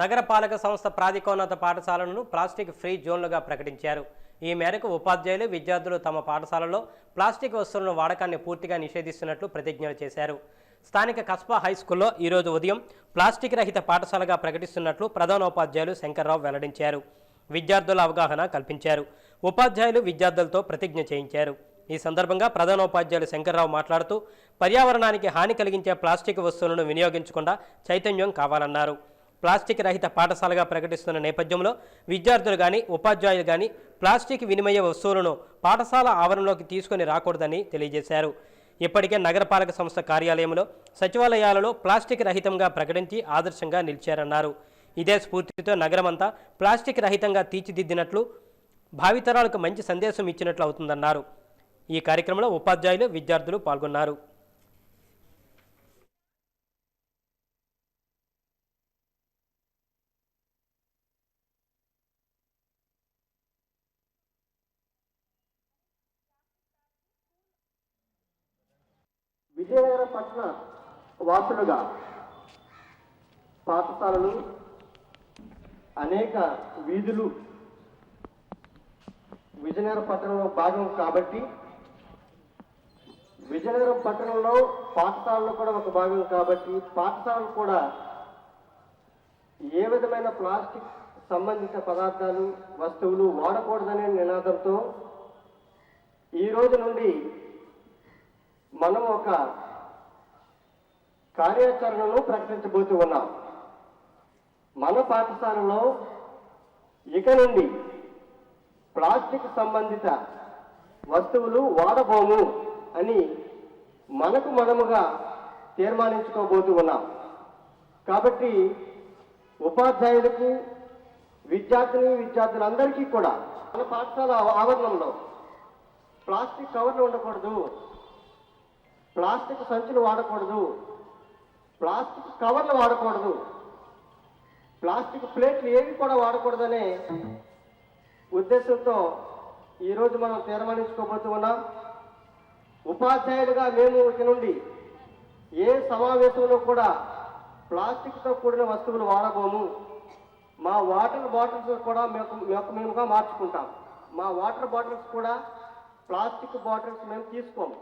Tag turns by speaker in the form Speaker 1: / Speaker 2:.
Speaker 1: నగరపాలక సంస్థ ప్రాధికోన్నత పాఠశాలలను ప్లాస్టిక్ ఫ్రీ జోన్లుగా ప్రకటించారు. ఈ మేరకు ఉపాధ్యాయులు విద్యార్థులు తమ పాఠశాలలో ప్లాస్టిక్ వస్తువులను వాడకాన్ని పూర్తిగా నిషేధిస్తున్నట్లు ప్రతిజ్ఞలు చేశారు. స్థానిక కస్బా హై స్కూల్లో ఈరోజు ఉదయం ప్లాస్టిక్ రహిత పాఠశాలగా ప్రకటిస్తున్నట్లు ప్రధానోపాధ్యాయులు శంకర్రావు వెల్లడించారు. విద్యార్థుల అవగాహన కల్పించారు. ఉపాధ్యాయులు విద్యార్థులతో ప్రతిజ్ఞ చేయించారు. ఈ సందర్భంగా ప్రధానోపాధ్యాయులు శంకర్రావు మాట్లాడుతూ పర్యావరణానికి హాని కలిగించే ప్లాస్టిక్ వస్తువులను వినియోగించకుండా చైతన్యం కావాలన్నారు. ప్లాస్టిక్ రహిత పాఠశాలగా ప్రకటిస్తున్న నేపథ్యంలో విద్యార్థులు కానీ ఉపాధ్యాయులు కానీ ప్లాస్టిక్ వినిమయ వస్తువులను పాఠశాల ఆవరణలోకి తీసుకొని రాకూడదని తెలియజేశారు. ఇప్పటికే నగరపాలక సంస్థ కార్యాలయంలో సచివాలయాలలో ప్లాస్టిక్ రహితంగా ప్రకటించి ఆదర్శంగా నిలిచారన్నారు. ఇదే స్ఫూర్తితో నగరమంతా ప్లాస్టిక్ రహితంగా తీర్చిదిద్దినట్లు భావితరాలకు మంచి సందేశం ఇచ్చినట్లు అవుతుందన్నారు. ఈ కార్యక్రమంలో ఉపాధ్యాయులు విద్యార్థులు పాల్గొన్నారు.
Speaker 2: విజయనగరం పట్టణ వాసులుగా పాఠశాలలు అనేక వీధులు విజయనగరం పట్టణంలో భాగం కాబట్టి విజయనగరం పట్టణంలో పాఠశాలలు కూడా ఒక భాగం కాబట్టి పాఠశాలలు కూడా ఏ విధమైన ప్లాస్టిక్ సంబంధిత పదార్థాలు వస్తువులు వాడకూడదనే నినాదంతో ఈ రోజు నుండి మనం ఒక కార్యాచరణను ప్రకటించబోతూ ఉన్నాం. మన పాఠశాలలో ఇక నుండి ప్లాస్టిక్ సంబంధిత వస్తువులు వాడబోము అని మనకు మనముగా తీర్మానించుకోబోతూ ఉన్నాం. కాబట్టి ఉపాధ్యాయులకు విద్యార్థిని విద్యార్థులందరికీ కూడా మన పాఠశాల ఆవరణంలో ప్లాస్టిక్ కవర్లు ఉండకూడదు. ప్లాస్టిక్ సంచులు వాడకూడదు. ప్లాస్టిక్ కవర్లు వాడకూడదు. ప్లాస్టిక్ ప్లేట్లు ఏవి కూడా వాడకూడదనే ఉద్దేశంతో ఈరోజు మనం తీర్మానించుకోబోతూ ఉన్నాం. ఉపాధ్యాయులుగా మేము ఇక నుండి ఏ సమావేశంలో కూడా ప్లాస్టిక్తో కూడిన వస్తువులు వాడబోము. మా వాటర్ బాటిల్స్ కూడా మేము మేము మేముగా మార్చుకుంటాం. మా వాటర్ బాటిల్స్ కూడా ప్లాస్టిక్ బాటిల్స్ మేము తీసుకోము.